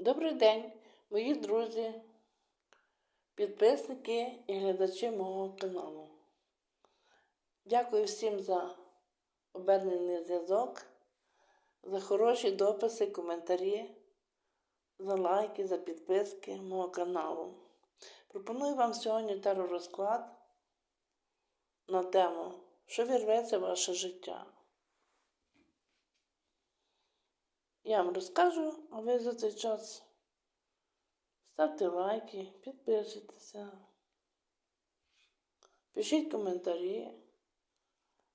Добрий день, мої друзі, підписники і глядачі мого каналу. Дякую всім за обернений зв'язок, за хороші дописи, коментарі, за лайки, за підписки мого каналу. Пропоную вам сьогодні теророзклад на тему, що вірветься ваше життя. Я вам розкажу, а ви за цей час ставте лайки, підписуйтеся, пишіть коментарі.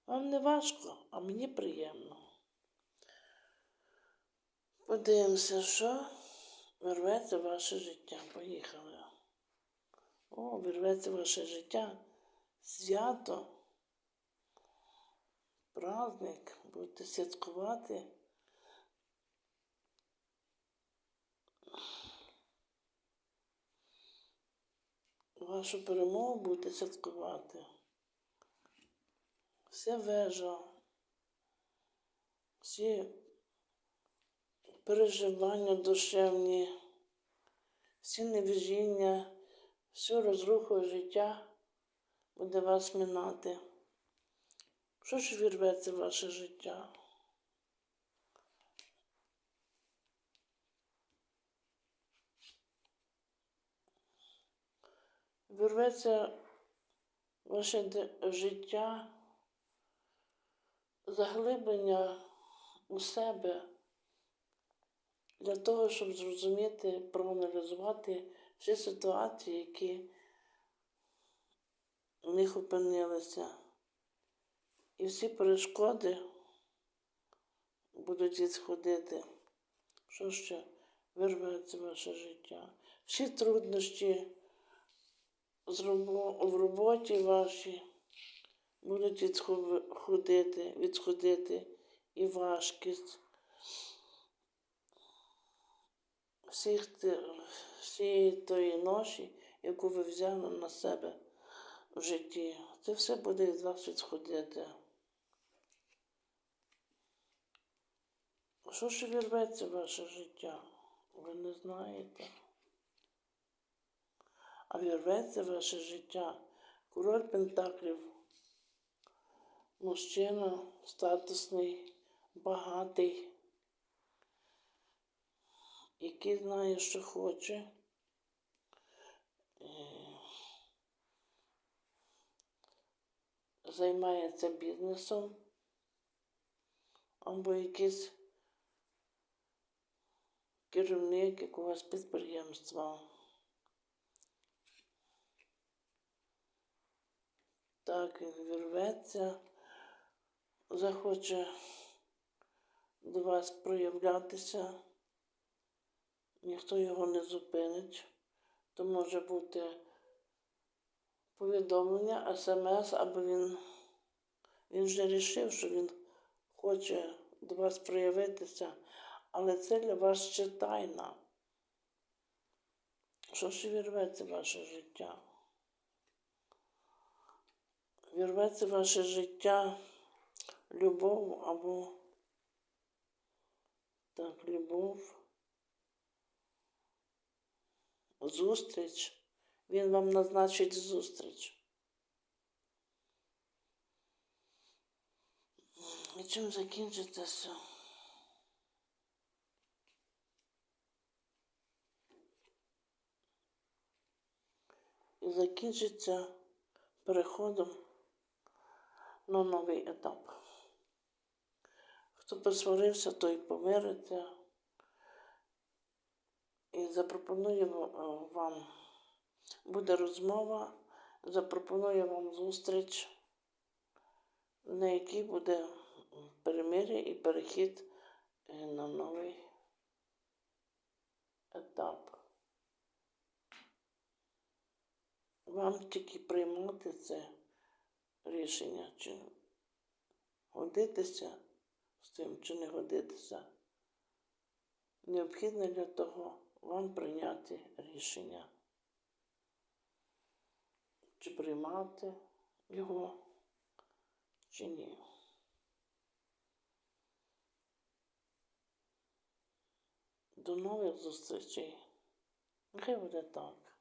Вам не важко, а мені приємно. Подивимося, що вирветься ваше життя. Поїхали. О, вирветься ваше життя. Свято, праздник, будете святкувати. Вашу перемогу будете святкувати. Вся вежа, всі переживання душевні, всі невіжіння, всю розруху життя буде вас минати. Що ж вірветься ваше життя? Вірветься ваше життя, заглиблення у себе для того, щоб зрозуміти, проаналізувати всі ситуації, які в них опинилися. І всі перешкоди будуть відходити. Що ще вирветься ваше життя? Всі труднощі в роботі вашій будуть відходити, відходити і важкість всіх всієї тої ноші, яку ви взяли на себе в житті. Це все буде від вас відходити. Що ж вірветься ваше життя? Ви не знаєте. А вірветься ваше життя. Король Пентаклів. Мужчина статусний, багатий, який знає, що хоче. Е, Займається бізнесом або якийсь керівник якогось підприємства. Так, він вірветься, захоче до вас проявлятися, ніхто його не зупинить. То може бути повідомлення, смс, або він, він вже рішив, що він хоче до вас проявитися, але це для вас ще тайна. Що ж вірветься ваше життя? Вірветься ваше життя любов або так, любов, зустріч. Він вам назначить зустріч. І чим закінчиться? І закінчиться переходом на новий етап. Хто посварився, той помириться і запропонує ва- вам, буде розмова, запропонує вам зустріч, на якій буде перемир'я і перехід е, на новий етап. Вам тільки приймати це рішення, чи годитися з тим, чи не годитися. Необхідно для того вам прийняти рішення, чи приймати його, чи ні. До нових зустрічей. Нехай буде так.